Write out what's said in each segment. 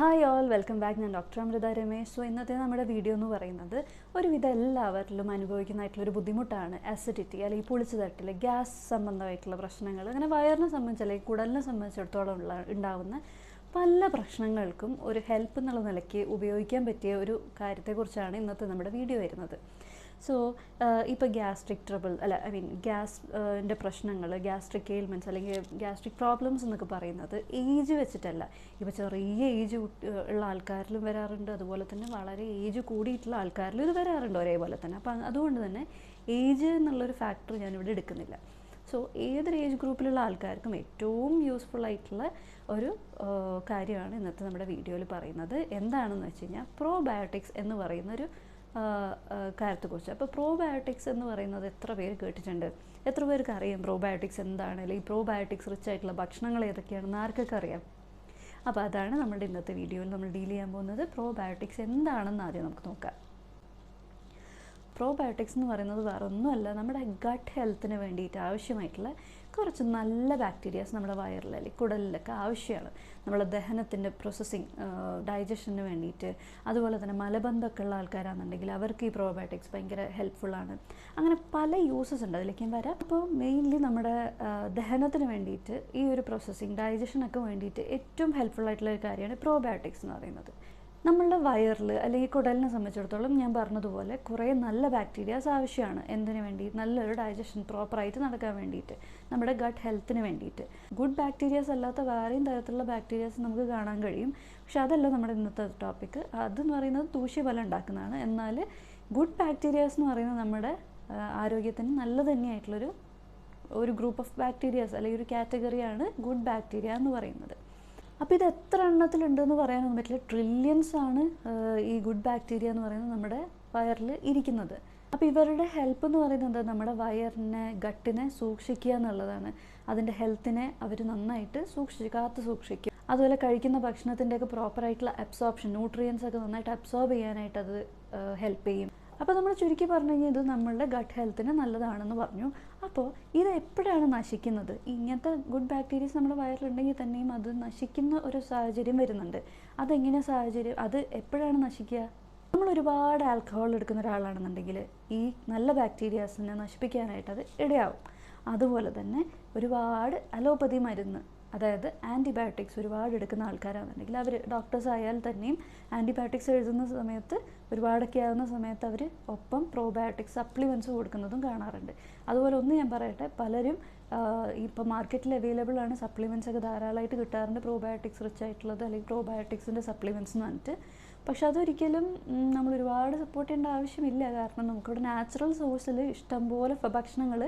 Hi all welcome back ഞാൻ doctor Amrita Ramesh. So ഇന്നത്തെ നമ്മുടെ വീഡിയോ എന്ന് പറയുന്നത് ഒരുവിധം എല്ലാവരിലും അനുഭവിക്കുന്നതായിട്ടുള്ള ഒരു ബുദ്ധിമുട്ടാണ് അസിഡിറ്റി അല്ലെങ്കിൽ പുളിച്ചു തട്ടിൽ ഗ്യാസ് സംബന്ധമായിട്ടുള്ള പ്രശ്നങ്ങൾ അങ്ങനെ വയറിനെ സംബന്ധിച്ച് അല്ലെങ്കിൽ കുടലിനെ സംബന്ധിച്ചിടത്തോളം ഉള്ള ഉണ്ടാവുന്ന പല പ്രശ്നങ്ങൾക്കും ഒരു ഹെൽപ്പ് എന്നുള്ള നിലയ്ക്ക് ഉപയോഗിക്കാൻ പറ്റിയ ഒരു കാര്യത്തെക്കുറിച്ചാണ് ഇന്നത്തെ നമ്മുടെ വീഡിയോ വരുന്നത്. സോ ഇപ്പോൾ ഗ്യാസ്ട്രിക് ട്രബിൾ അല്ല ഐ മീൻ ഗ്യാസിന്റെ പ്രശ്നങ്ങൾ ഗ്യാസ്ട്രിക് എയിൽമെന്റ്സ് അല്ലെങ്കിൽ ഗ്യാസ്ട്രിക് പ്രോബ്ലംസ് എന്നൊക്കെ പറയുന്നത് ഏജ് വെച്ചിട്ടല്ല. ഇപ്പോൾ ചെറിയ ഏജ് ഉള്ള ആൾക്കാരിലും വരാറുണ്ട്. അതുപോലെ തന്നെ വളരെ ഏജ് കൂടിയിട്ടുള്ള ആൾക്കാരിലും ഇത് വരാറുണ്ട് ഒരേപോലെ തന്നെ. അപ്പം അതുകൊണ്ട് തന്നെ ഏജ് എന്നുള്ളൊരു ഫാക്ടർ ഞാനിവിടെ എടുക്കുന്നില്ല. സോ ഏതൊരു ഏജ് ഗ്രൂപ്പിലുള്ള ആൾക്കാർക്കും ഏറ്റവും യൂസ്ഫുൾ ആയിട്ടുള്ള ഒരു കാര്യമാണ് ഇന്നത്തെ നമ്മുടെ വീഡിയോയിൽ പറയുന്നത്. എന്താണെന്ന് വെച്ച് കഴിഞ്ഞാൽ പ്രോബയോട്ടിക്സ് എന്ന് പറയുന്ന ഒരു കാര്യത്തെക്കുറിച്ച്. അപ്പോൾ പ്രോബയോട്ടിക്സ് എന്ന് പറയുന്നത് എത്ര പേര് കേട്ടിട്ടുണ്ട്? എത്ര പേർക്ക് അറിയാം പ്രോബയോട്ടിക്സ് എന്താണ്? അല്ലെങ്കിൽ പ്രോബയോട്ടിക്സ് റിച്ച് ആയിട്ടുള്ള ഭക്ഷണങ്ങൾ ഏതൊക്കെയാണെന്ന് ആർക്കൊക്കെ അറിയാം? അപ്പോൾ അതാണ് നമ്മുടെ ഇന്നത്തെ വീഡിയോയിൽ നമ്മൾ ഡീൽ ചെയ്യാൻ പോകുന്നത്. പ്രോബയോട്ടിക്സ് എന്താണെന്ന് ആദ്യം നമുക്ക് നോക്കാം. പ്രോബയോട്ടിക്സ് എന്ന് പറയുന്നത് വേറെ ഒന്നുമല്ല നമ്മുടെ ഗട്ട് ഹെൽത്തിന് വേണ്ടിയിട്ട് ആവശ്യമായിട്ടുള്ള കുറച്ച് നല്ല ബാക്ടീരിയാസ് നമ്മുടെ വയറിൽ അല്ലെങ്കിൽ കുടലിലൊക്കെ ആവശ്യമാണ്. നമ്മുടെ ദഹനത്തിന്റെ പ്രോസസ്സിങ് ഡൈജഷന് വേണ്ടിയിട്ട്. അതുപോലെ തന്നെ മലബന്ധമൊക്കെ ഉള്ള ആൾക്കാരാണെന്നുണ്ടെങ്കിൽ അവർക്ക് ഈ പ്രോബയോട്ടിക്സ് ഭയങ്കര ഹെൽപ്ഫുള്ളാണ് അങ്ങനെ പല യൂസസ് ഉണ്ട്. അതിലേക്കും വരാം. അപ്പോൾ മെയിൻലി നമ്മുടെ ദഹനത്തിന് വേണ്ടിയിട്ട് ഈ ഒരു പ്രോസസ്സിങ് ഡൈജഷനൊക്കെ വേണ്ടിയിട്ട് ഏറ്റവും ഹെൽപ്ഫുൾ ആയിട്ടുള്ള ഒരു കാര്യമാണ് പ്രോബയോട്ടിക്സ് എന്ന് പറയുന്നത്. നമ്മളുടെ വയറിൽ അല്ലെങ്കിൽ കുടലിനെ സംബന്ധിച്ചിടത്തോളം ഞാൻ പറഞ്ഞതുപോലെ കുറേ നല്ല ബാക്ടീരിയാസ് ആവശ്യമാണ്. എന്തിനു വേണ്ടി നല്ലൊരു ഡൈജഷൻ പ്രോപ്പറായിട്ട് നടക്കാൻ വേണ്ടിയിട്ട്. നമ്മുടെ ഗട്ട് ഹെൽത്തിന് വേണ്ടിയിട്ട്. ഗുഡ് ബാക്ടീരിയാസ് അല്ലാത്ത വേറെയും തരത്തിലുള്ള ബാക്ടീരിയാസ് നമുക്ക് കാണാൻ കഴിയും. പക്ഷെ അതല്ല നമ്മുടെ ഇന്നത്തെ ടോപ്പിക്ക് അതെന്ന് പറയുന്നത് ദൂഷ്യഫലം ഉണ്ടാക്കുന്നതാണ്. എന്നാൽ ഗുഡ് ബാക്ടീരിയാസ് എന്ന് പറയുന്നത് നമ്മുടെ ആരോഗ്യത്തിന് നല്ല തന്നെയായിട്ടുള്ളൊരു ഒരു ഗ്രൂപ്പ് ഓഫ് ബാക്ടീരിയാസ് അല്ലെങ്കിൽ ഒരു കാറ്റഗറിയാണ് ഗുഡ് ബാക്ടീരിയ എന്ന് പറയുന്നത്. അപ്പോൾ ഇത് എത്ര എണ്ണത്തിലുണ്ടെന്ന് പറയാനൊന്നും പറ്റില്ല ട്രില്യൻസ് ആണ് ഈ ഗുഡ് ബാക്ടീരിയ എന്ന് പറയുന്നത് നമ്മുടെ വയറിൽ ഇരിക്കുന്നത്. അപ്പോൾ ഇവരുടെ ഹെൽപ്പ് എന്ന് പറയുന്നത് നമ്മുടെ വയറിനെ ഗട്ടിനെ സൂക്ഷിക്കുക എന്നുള്ളതാണ്. അതിന്റെ ഹെൽത്തിനെ അവർ നന്നായിട്ട് സൂക്ഷിച്ച് കാത്തു സൂക്ഷിക്കും. അതുപോലെ കഴിക്കുന്ന ഭക്ഷണത്തിന്റെയൊക്കെ പ്രോപ്പറായിട്ടുള്ള അബ്സോർപ്ഷൻ ന്യൂട്രിയൻസ് ഒക്കെ നന്നായിട്ട് അബ്സോർബ് ചെയ്യാനായിട്ട് അത് ഹെൽപ്പ് ചെയ്യും. അപ്പോൾ നമ്മൾ ചുരുക്കി പറഞ്ഞു കഴിഞ്ഞാൽ ഇത് നമ്മളുടെ ഗട്ട് ഹെൽത്തിന് നല്ലതാണെന്ന് പറഞ്ഞു. അപ്പോൾ ഇത് എപ്പോഴാണ് നശിക്കുന്നത്? ഇങ്ങനത്തെ ഗുഡ് ബാക്ടീരിയസ് നമ്മുടെ വയറിലുണ്ടെങ്കിൽ തന്നെയും അത് നശിക്കുന്ന ഒരു സാഹചര്യം വരുന്നുണ്ട്. അതെങ്ങനെ സാഹചര്യം അത് എപ്പോഴാണ് നശിക്കുക? നമ്മൾ ഒരുപാട് ആൽക്കഹോൾ എടുക്കുന്ന ഒരാളാണെന്നുണ്ടെങ്കിൽ ഈ നല്ല ബാക്ടീരിയാസിനെ നശിപ്പിക്കാനായിട്ട് അത് ഇടയാവും. അതുപോലെ തന്നെ ഒരുപാട് അലോപ്പതി മരുന്ന് അതായത് ആന്റിബയോട്ടിക്സ് ഒരുപാട് എടുക്കുന്ന ആൾക്കാരാണെന്നുണ്ടെങ്കിൽ അവർ ഡോക്ടേഴ്സ് ആയാൽ തന്നെയും ആന്റിബയോട്ടിക്സ് എഴുതുന്ന സമയത്ത് ഒരുപാടൊക്കെ ആവുന്ന സമയത്ത് അവർ ഒപ്പം പ്രോബയോട്ടിക്സ് സപ്ലിമെന്റ്സ് കൊടുക്കുന്നതും കാണാറുണ്ട്. അതുപോലെ ഒന്ന് ഞാൻ പറയട്ടെ പലരും ഇപ്പോൾ മാർക്കറ്റിൽ അവൈലബിൾ ആണ് സപ്ലിമെന്റ്സ് ഒക്കെ ധാരാളമായിട്ട് കിട്ടാറുണ്ട്. പ്രോബയോട്ടിക്സ് റിച്ച് ആയിട്ടുള്ളത് അല്ലെങ്കിൽ പ്രോബയോട്ടിക്സിന്റെ സപ്ലിമെന്റ്സ് എന്ന് പറഞ്ഞിട്ട്. പക്ഷെ അതൊരിക്കലും നമ്മൾ ഒരുപാട് സപ്പോർട്ട് ചെയ്യേണ്ട ആവശ്യമില്ല. കാരണം നമുക്കിവിടെ നാച്ചുറൽ സോഴ്സിൽ ഇഷ്ടംപോലെ ഭക്ഷണങ്ങൾ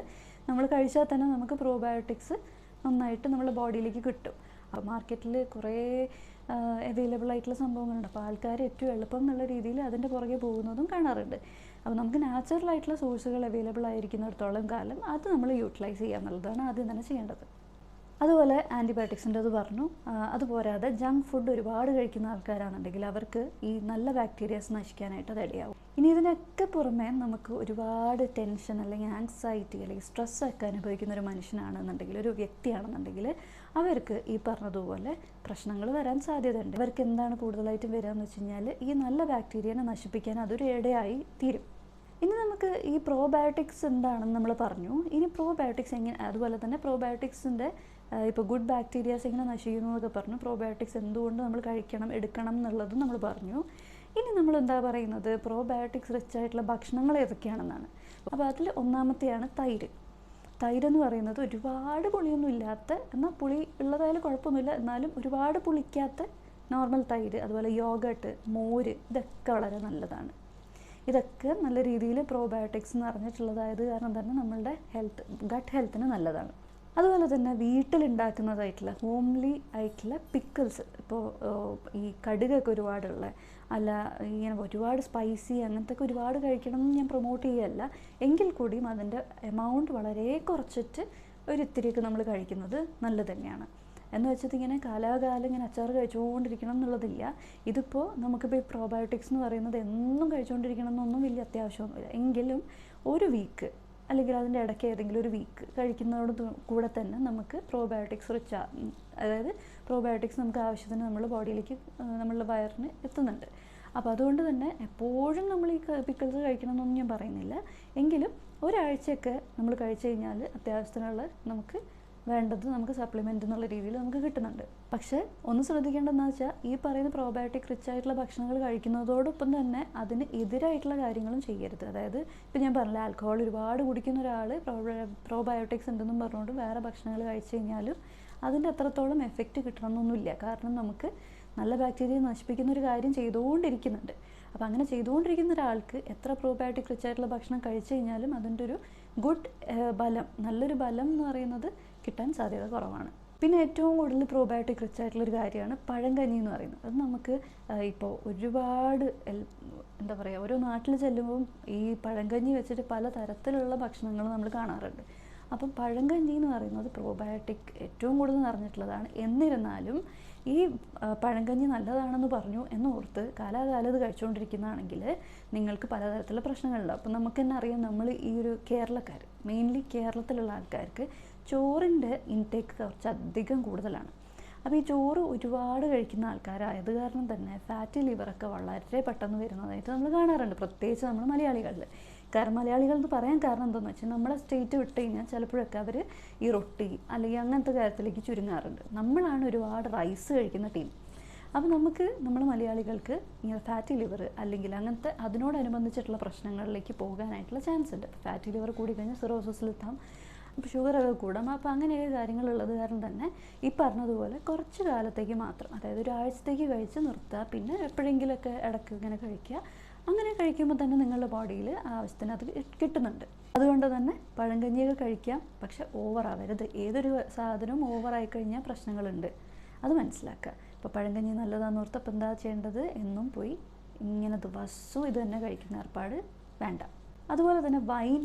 നമ്മൾ കഴിച്ചാൽ തന്നെ നമുക്ക് പ്രോബയോട്ടിക്സ് നന്നായിട്ട് നമ്മുടെ ബോഡിയിലേക്ക് കിട്ടും. അപ്പോൾ മാർക്കറ്റിൽ കുറേ അവൈലബിൾ ആയിട്ടുള്ള സംഭവങ്ങളുണ്ട്. അപ്പോൾ ആൾക്കാർ ഏറ്റവും എളുപ്പം എന്നുള്ള രീതിയിൽ അതിന്റെ പുറകെ പോകുന്നതും കാണാറുണ്ട്. അപ്പോൾ നമുക്ക് നാച്ചുറൽ ആയിട്ടുള്ള സോഴ്സുകൾ അവൈലബിൾ ആയിരിക്കുന്നിടത്തോളം കാലം അത് നമ്മൾ യൂട്ടിലൈസ് ചെയ്യുക എന്നുള്ളതാണ് ആദ്യം തന്നെ ചെയ്യേണ്ടത്. അതുപോലെ ആന്റിബയോട്ടിക്സിന്റെ അത് പറഞ്ഞു. അതുപോരാതെ ജങ്ക് ഫുഡ് ഒരുപാട് കഴിക്കുന്ന ആൾക്കാരാണെന്നുണ്ടെങ്കിൽ അവർക്ക് ഈ നല്ല ബാക്ടീരിയാസ് നശിക്കാനായിട്ട് അത് ഇടയാവും. ഇനി ഇതിനൊക്കെ പുറമെ നമുക്ക് ഒരുപാട് ടെൻഷൻ അല്ലെങ്കിൽ ആങ്സൈറ്റി അല്ലെങ്കിൽ സ്ട്രെസ് ഒക്കെ അനുഭവിക്കുന്ന ഒരു മനുഷ്യനാണെന്നുണ്ടെങ്കിൽ ഒരു വ്യക്തിയാണെന്നുണ്ടെങ്കിൽ അവർക്ക് ഈ പറഞ്ഞതുപോലെ പ്രശ്നങ്ങൾ വരാൻ സാധ്യതയുണ്ട്. അവർക്ക് എന്താണ് കൂടുതലായിട്ടും വരിക എന്ന് വെച്ച് കഴിഞ്ഞാൽ ഈ നല്ല ബാക്ടീരിയനെ നശിപ്പിക്കാൻ അതൊരു ഇടയായി തീരും. ഇനി നമുക്ക് ഈ പ്രോബയോട്ടിക്സ് എന്താണെന്ന് നമ്മൾ പറഞ്ഞു. ഇനി പ്രോബയോട്ടിക്സ് എങ്ങനെ അതുപോലെ തന്നെ പ്രോബയോട്ടിക്സിന്റെ ഇപ്പോൾ ഗുഡ് ബാക്ടീരിയാസ് ഇങ്ങനെ നശിക്കുന്നു എന്നൊക്കെ പറഞ്ഞു. പ്രോബയോട്ടിക്സ് എന്തുകൊണ്ട് നമ്മൾ കഴിക്കണം എടുക്കണം എന്നുള്ളതും നമ്മൾ പറഞ്ഞു. ഇനി നമ്മൾ എന്താ പറയുന്നത്? പ്രോബയോട്ടിക്സ് റിച്ച് ആയിട്ടുള്ള ഭക്ഷണങ്ങൾ ഏതൊക്കെയാണെന്നാണ്. അപ്പോൾ അതിൽ ഒന്നാമത്തെയാണ് തൈര്. തൈര് എന്ന് പറയുന്നത് ഒരുപാട് പുളിയൊന്നും ഇല്ലാത്ത എന്നാൽ പുളി ഉള്ളതായാലും കുഴപ്പമൊന്നുമില്ല എന്നാലും ഒരുപാട് പുളിക്കാത്ത നോർമൽ തൈര് അതുപോലെ യോഗട്ട് മോര് ഇതൊക്കെ വളരെ നല്ലതാണ്. ഇതൊക്കെ നല്ല രീതിയിൽ പ്രോബയോട്ടിക്സ് എന്ന് പറഞ്ഞിട്ടുള്ളതായത് കാരണം തന്നെ നമ്മളുടെ ഹെൽത്ത് ഗട്ട് ഹെൽത്തിന് നല്ലതാണ്. അതുപോലെ തന്നെ വീട്ടിലുണ്ടാക്കുന്നതായിട്ടുള്ള ഹോംലി ആയിട്ടുള്ള പിക്കിൾസ് ഇപ്പോൾ ഈ കടുകൊക്കെ ഒരുപാടുള്ള അല്ല ഇങ്ങനെ ഒരുപാട് സ്പൈസി അങ്ങനത്തെ ഒക്കെ ഒരുപാട് കഴിക്കണം എന്ന് ഞാൻ പ്രൊമോട്ട് ചെയ്യുകയല്ല എങ്കിൽ കൂടിയും അതിന്റെ എമൗണ്ട് വളരെ കുറച്ചിട്ട് ഒരു ഇത്തിരിയൊക്കെ നമ്മൾ കഴിക്കുന്നത് നല്ലത് തന്നെയാണ്. എന്ന് വെച്ചത് ഇങ്ങനെ കാലാകാലം ഇങ്ങനെ അച്ചാർ കഴിച്ചുകൊണ്ടിരിക്കണം എന്നുള്ളതില്ല. ഇതിപ്പോൾ നമുക്കിപ്പോൾ ഈ പ്രോബയോട്ടിക്സ് എന്ന് പറയുന്നത് എന്നും കഴിച്ചുകൊണ്ടിരിക്കണം എന്നൊന്നും വലിയ അത്യാവശ്യമൊന്നുമില്ല. എങ്കിലും ഒരു വീക്ക് അല്ലെങ്കിൽ അതിന്റെ ഇടയ്ക്ക് ഏതെങ്കിലും ഒരു വീക്ക് കഴിക്കുന്നതോട് കൂടെ തന്നെ നമുക്ക് പ്രോബയോട്ടിക്സ് റിച്ച് അതായത് പ്രോബയോട്ടിക്സ് നമുക്ക് ആവശ്യത്തിന് നമ്മുടെ ബോഡിയിലേക്ക് നമ്മളുടെ വയറിന് എത്തുന്നുണ്ട്. അപ്പോൾ അതുകൊണ്ട് തന്നെ എപ്പോഴും നമ്മൾ ഈ പിക്കിൾസ് കഴിക്കണമെന്നൊന്നും ഞാൻ പറയുന്നില്ല. എങ്കിലും ഒരാഴ്ചയൊക്കെ നമ്മൾ കഴിച്ചു കഴിഞ്ഞാൽ അത്യാവശ്യത്തിനുള്ള നമുക്ക് വേണ്ടത് നമുക്ക് സപ്ലിമെന്റ് എന്നുള്ള രീതിയിൽ നമുക്ക് കിട്ടുന്നുണ്ട്. പക്ഷേ ഒന്ന് ശ്രദ്ധിക്കേണ്ടതെന്ന് വെച്ചാൽ ഈ പറയുന്ന പ്രോബയോട്ടിക് റിച്ച് ആയിട്ടുള്ള ഭക്ഷണങ്ങൾ കഴിക്കുന്നതോടൊപ്പം തന്നെ അതിന് എതിരായിട്ടുള്ള കാര്യങ്ങളും ചെയ്യരുത്. അതായത് ഇപ്പം ഞാൻ പറഞ്ഞില്ല ആൽക്കഹോൾ ഒരുപാട് കുടിക്കുന്ന ഒരാൾ പ്രോബയോട്ടിക്സ് ഉണ്ടെന്നും പറഞ്ഞുകൊണ്ട് വേറെ ഭക്ഷണങ്ങൾ കഴിച്ചു കഴിഞ്ഞാലും അതിന്റെ അത്രത്തോളം എഫക്റ്റ് കിട്ടണമെന്നൊന്നുമില്ല. കാരണം നമുക്ക് നല്ല ബാക്ടീരിയ നശിപ്പിക്കുന്ന ഒരു കാര്യം ചെയ്തുകൊണ്ടിരിക്കുന്നുണ്ട്. അപ്പോൾ അങ്ങനെ ചെയ്തുകൊണ്ടിരിക്കുന്ന ഒരാൾക്ക് എത്ര പ്രോബയോട്ടിക് റിച്ച് ആയിട്ടുള്ള ഭക്ഷണം കഴിച്ചു കഴിഞ്ഞാലും അതിന്റെ ഒരു ഗുഡ് ബലം നല്ലൊരു ബലം എന്ന് പറയുന്നത് കിട്ടാൻ സാധ്യത കുറവാണ്. പിന്നെ ഏറ്റവും കൂടുതൽ പ്രോബയോട്ടിക് റിച്ച് ആയിട്ടുള്ള ഒരു കാര്യമാണ് പഴങ്കഞ്ഞി എന്ന് പറയുന്നത്. അത് നമുക്ക് ഇപ്പോൾ ഒരുപാട് എന്താ പറയുക ഓരോ നാട്ടിൽ ചെല്ലുമ്പോൾ ഈ പഴങ്കഞ്ഞി വെച്ചിട്ട് പല തരത്തിലുള്ള ഭക്ഷണങ്ങൾ നമ്മൾ കാണാറുണ്ട്. അപ്പം പഴങ്കഞ്ഞി എന്ന് പറയുന്നത് പ്രോബയോട്ടിക് ഏറ്റവും കൂടുതൽ നിറഞ്ഞിട്ടുള്ളതാണ്. എന്നിരുന്നാലും ഈ പഴങ്കഞ്ഞി നല്ലതാണെന്ന് പറഞ്ഞു എന്നോർത്ത് കാലാകാലം ഇത് കഴിച്ചുകൊണ്ടിരിക്കുന്നതാണെങ്കിൽ നിങ്ങൾക്ക് പലതരത്തിലുള്ള പ്രശ്നങ്ങളുണ്ടാവും അപ്പം നമുക്ക് തന്നെ അറിയാം നമ്മൾ ഈ ഒരു കേരളക്കാർ മെയിൻലി കേരളത്തിലുള്ള ആൾക്കാർക്ക് ചോറിന്റെ ഇൻടേക്ക് കുറച്ച് അധികം കൂടുതലാണ്. അപ്പോൾ ഈ ചോറ് ഒരുപാട് കഴിക്കുന്ന ആൾക്കാരായത് കാരണം തന്നെ ഫാറ്റി ലിവറൊക്കെ വളരെ പെട്ടെന്ന് വരുന്നതായിട്ട് നമ്മൾ കാണാറുണ്ട്. പ്രത്യേകിച്ച് നമ്മൾ മലയാളികളിൽ. കാരണം മലയാളികൾ എന്ന് പറയാൻ കാരണം എന്താണെന്ന് വെച്ചാൽ നമ്മളെ സ്റ്റേറ്റ് വിട്ട് കഴിഞ്ഞാൽ ചിലപ്പോഴൊക്കെ അവർ ഈ റൊട്ടി അല്ലെങ്കിൽ അങ്ങനത്തെ കാര്യത്തിലേക്ക് ചുരുങ്ങാറുണ്ട്. നമ്മളാണ് ഒരുപാട് റൈസ് കഴിക്കുന്ന ടീം അപ്പോൾ നമുക്ക് നമ്മൾ മലയാളികൾക്ക് ഇങ്ങനെ ഫാറ്റി ലിവർ അല്ലെങ്കിൽ അങ്ങനത്തെ അതിനോടനുബന്ധിച്ചിട്ടുള്ള പ്രശ്നങ്ങളിലേക്ക് പോകാനായിട്ടുള്ള ചാൻസ് ഉണ്ട്. ഫാറ്റി ലിവർ കൂടി കഴിഞ്ഞാൽ സിറോസിസിലെത്താം അപ്പോൾ ഷുഗറൊക്കെ കൂടും. അപ്പോൾ അങ്ങനെയൊക്കെ കാര്യങ്ങളുള്ളത് കാരണം തന്നെ ഈ പറഞ്ഞതുപോലെ കുറച്ച് കാലത്തേക്ക് മാത്രം അതായത് ഒരാഴ്ചത്തേക്ക് കഴിച്ച് നിർത്തുക പിന്നെ എപ്പോഴെങ്കിലുമൊക്കെ ഇടയ്ക്ക് ഇങ്ങനെ കഴിക്കുക. അങ്ങനെ കഴിക്കുമ്പോൾ തന്നെ നിങ്ങളുടെ ബോഡിയിൽ ആവശ്യത്തിന് അത് കിട്ടുന്നുണ്ട്. അതുകൊണ്ട് തന്നെ പഴങ്കഞ്ഞിയൊക്കെ കഴിക്കാം. പക്ഷെ ഓവറാവരുത് ഏതൊരു സാധനവും ഓവറായി കഴിഞ്ഞാൽ പ്രശ്നങ്ങളുണ്ട്. അത് മനസ്സിലാക്കുക. ഇപ്പോൾ പഴങ്കഞ്ഞി നല്ലതാന്ന് ഓർത്ത് അപ്പം എന്താ ചെയ്യേണ്ടത്? എന്നും പോയി ഇങ്ങനെ ദിവസവും ഇത് തന്നെ കഴിക്കുന്ന ഏർപ്പാട് വേണ്ട. അതുപോലെ തന്നെ വൈൻ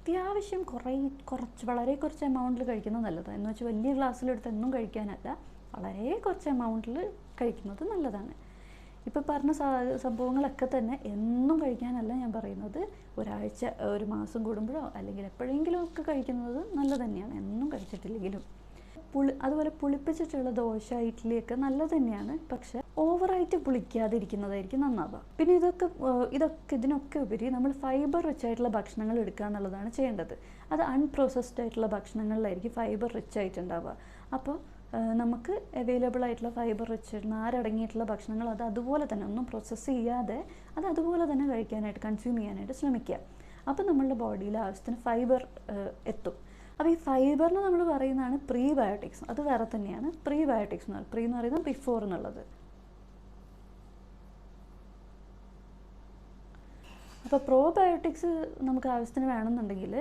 അത്യാവശ്യം കുറേ കുറച്ച് വളരെ കുറച്ച് എമൗണ്ടിൽ കഴിക്കുന്നത് നല്ലതാണ്. എന്ന് വെച്ചാൽ വലിയ ഗ്ലാസ്സിലെടുത്ത് എന്നും കഴിക്കാനല്ല വളരെ കുറച്ച് എമൗണ്ടിൽ കഴിക്കുന്നത് നല്ലതാണ്. ഇപ്പോൾ പറഞ്ഞ സംഭവങ്ങളൊക്കെ തന്നെ എന്നും കഴിക്കാനല്ല ഞാൻ പറയുന്നത്. ഒരാഴ്ച ഒരു മാസം കൂടുമ്പോഴോ അല്ലെങ്കിൽ എപ്പോഴെങ്കിലും ഒക്കെ കഴിക്കുന്നത് നല്ലത് തന്നെയാണ്. എന്നും കഴിച്ചിട്ടില്ലെങ്കിലും. പുളി അതുപോലെ പുളിപ്പിച്ചിട്ടുള്ള ദോശ ഇഡ്ഡലിയൊക്കെ നല്ലത് തന്നെയാണ്. പക്ഷെ ഓവറായിട്ട് പുളിക്കാതിരിക്കുന്നതായിരിക്കും നന്നാവുക. പിന്നെ ഇതൊക്കെ ഇതൊക്കെ ഇതിനൊക്കെ ഉപരി നമ്മൾ ഫൈബർ റിച്ച് ആയിട്ടുള്ള ഭക്ഷണങ്ങൾ എടുക്കുക എന്നുള്ളതാണ് ചെയ്യേണ്ടത്. അത് അൺപ്രോസസ്ഡ് ആയിട്ടുള്ള ഭക്ഷണങ്ങളിലായിരിക്കും ഫൈബർ റിച്ച് ആയിട്ടുണ്ടാവുക. അപ്പോൾ നമുക്ക് അവൈലബിൾ ആയിട്ടുള്ള ഫൈബർ റിച്ച് നാരടങ്ങിയിട്ടുള്ള ഭക്ഷണങ്ങൾ അത് അതുപോലെ തന്നെ ഒന്നും പ്രോസസ്സ് ചെയ്യാതെ അത് അതുപോലെ തന്നെ കഴിക്കാനായിട്ട് കൺസ്യൂം ചെയ്യാനായിട്ട് ശ്രമിക്കുക. അപ്പോൾ നമ്മളുടെ ബോഡിയിൽ ആവശ്യത്തിന് ഫൈബർ എത്തും. അപ്പോൾ ഈ ഫൈബറിന് നമ്മൾ പറയുന്നതാണ് പ്രീബയോട്ടിക്സ് അത് വേറെ തന്നെയാണ്. പ്രീബയോട്ടിക്സ് എന്ന് പറയുന്നത് പ്രീ എന്ന് പറയുന്നത് ബിഫോർ എന്നുള്ളത്. അപ്പോൾ പ്രോബയോട്ടിക്സ് നമുക്ക് ആവശ്യത്തിന് വേണമെന്നുണ്ടെങ്കിൽ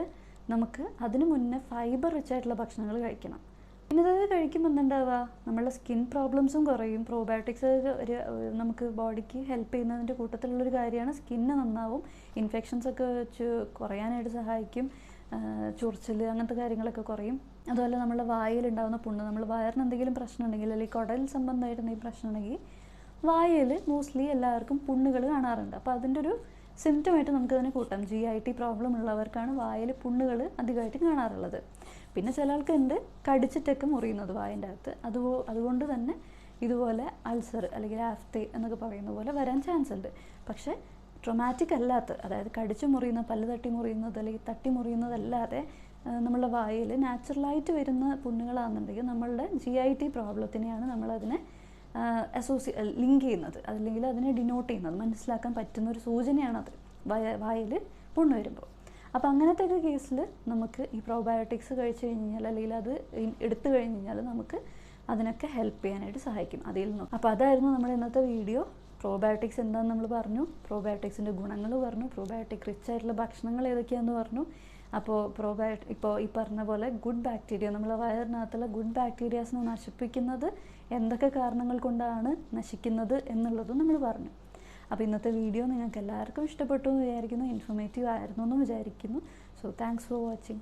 നമുക്ക് അതിന് മുന്നേ ഫൈബർ റിച്ച് ആയിട്ടുള്ള ഭക്ഷണങ്ങൾ കഴിക്കണം. പിന്നെ ഇത് കഴിക്കുമ്പോൾ എന്തുണ്ടാവുക നമ്മളുടെ സ്കിൻ പ്രോബ്ലംസും കുറയും. പ്രോബയോട്ടിക്സ് ഒരു നമുക്ക് ബോഡിക്ക് ഹെൽപ്പ് ചെയ്യുന്നതിന്റെ കൂട്ടത്തിലുള്ളൊരു കാര്യമാണ് സ്കിന്ന് നന്നാവും. ഇൻഫെക്ഷൻസ് ഒക്കെ വെച്ച് കുറയാനായിട്ട് സഹായിക്കും. ചൊറിച്ചിൽ അങ്ങനത്തെ കാര്യങ്ങളൊക്കെ കുറയും. അതുപോലെ നമ്മുടെ വായിലുണ്ടാകുന്ന പുണ്ണ് നമ്മൾ വയറിന് എന്തെങ്കിലും പ്രശ്നം ഉണ്ടെങ്കിൽ അല്ലെങ്കിൽ കുടൽ സംബന്ധമായിട്ട് എന്തെങ്കിലും പ്രശ്നം ഉണ്ടെങ്കിൽ വായയിൽ മോസ്റ്റ്ലി എല്ലാവർക്കും പുണ്ണുകൾ കാണാറുണ്ട്. അപ്പോൾ അതിന്റെ ഒരു സിംറ്റമായിട്ട് നമുക്കതിനെ കൂട്ടാം. ജി ഐ ടി പ്രോബ്ലം ഉള്ളവർക്കാണ് വായിൽ പുണ്ണുകൾ അധികമായിട്ട് കാണാറുള്ളത്. പിന്നെ ചില ആൾക്കുണ്ട് കടിച്ചിട്ടൊക്കെ മുറിയുന്നത് വായന്റെ അകത്ത്. അതുപോ അതുകൊണ്ട് തന്നെ ഇതുപോലെ അൾസർ അല്ലെങ്കിൽ ആഫ്തെ എന്നൊക്കെ പറയുന്ന പോലെ വരാൻ ചാൻസ് ഉണ്ട്. പക്ഷേ ട്രൊമാറ്റിക് അല്ലാത്ത അതായത് കടിച്ചു മുറിയുന്ന പല്ല് തട്ടി മുറിയുന്നത് അല്ലെങ്കിൽ തട്ടി മുറിയുന്നതല്ലാതെ നമ്മളുടെ വായിൽ നാച്ചുറലായിട്ട് വരുന്ന പുണ്ണുകളാണെന്നുണ്ടെങ്കിൽ നമ്മളുടെ ജി ഐ ടി പ്രോബ്ലത്തിനെയാണ് നമ്മളതിനെ അസോസിയ ലിങ്ക് ചെയ്യുന്നത്. അല്ലെങ്കിൽ അതിനെ ഡിനോട്ട് ചെയ്യുന്നത്. മനസ്സിലാക്കാൻ പറ്റുന്ന ഒരു സൂചനയാണത് വയ വായിൽ പുണ്ണ് വരുമ്പോൾ. അപ്പോൾ അങ്ങനത്തെ ഒക്കെ കേസിൽ നമുക്ക് ഈ പ്രോബയോട്ടിക്സ് കഴിച്ചു കഴിഞ്ഞാൽ അല്ലെങ്കിൽ അത് എടുത്തു കഴിഞ്ഞ് കഴിഞ്ഞാൽ നമുക്ക് അതിനൊക്കെ ഹെൽപ്പ് ചെയ്യാനായിട്ട് സഹായിക്കും. അതിൽ നിന്നും. അപ്പോൾ അതായിരുന്നു നമ്മുടെ ഇന്നത്തെ വീഡിയോ പ്രോബയോട്ടിക്സ് എന്താണെന്ന് നമ്മൾ പറഞ്ഞു. പ്രോബയോട്ടിക്സിന്റെ ഗുണങ്ങൾ പറഞ്ഞു. പ്രോബയോട്ടിക് റിച്ച് ആയിട്ടുള്ള ഭക്ഷണങ്ങൾ ഏതൊക്കെയാണെന്ന് പറഞ്ഞു. അപ്പോൾ പ്രോബയോട്ടിക് ഇപ്പോൾ ഈ പറഞ്ഞ പോലെ ഗുഡ് ബാക്ടീരിയ നമ്മളെ വയറിനകത്തുള്ള ഗുഡ് ബാക്ടീരിയാസിനെ നശിപ്പിക്കുന്നത് എന്തൊക്കെ കാരണങ്ങൾ കൊണ്ടാണ് നശിക്കുന്നത് എന്നുള്ളതും നമ്മൾ പറഞ്ഞു. അപ്പോൾ ഇന്നത്തെ വീഡിയോ നിങ്ങൾക്ക് എല്ലാവർക്കും ഇഷ്ടപ്പെട്ടു എന്ന് വിചാരിക്കുന്നു. ഇൻഫോർമേറ്റീവ് ആയിരുന്നു എന്ന് വിചാരിക്കുന്നു. So thanks for watching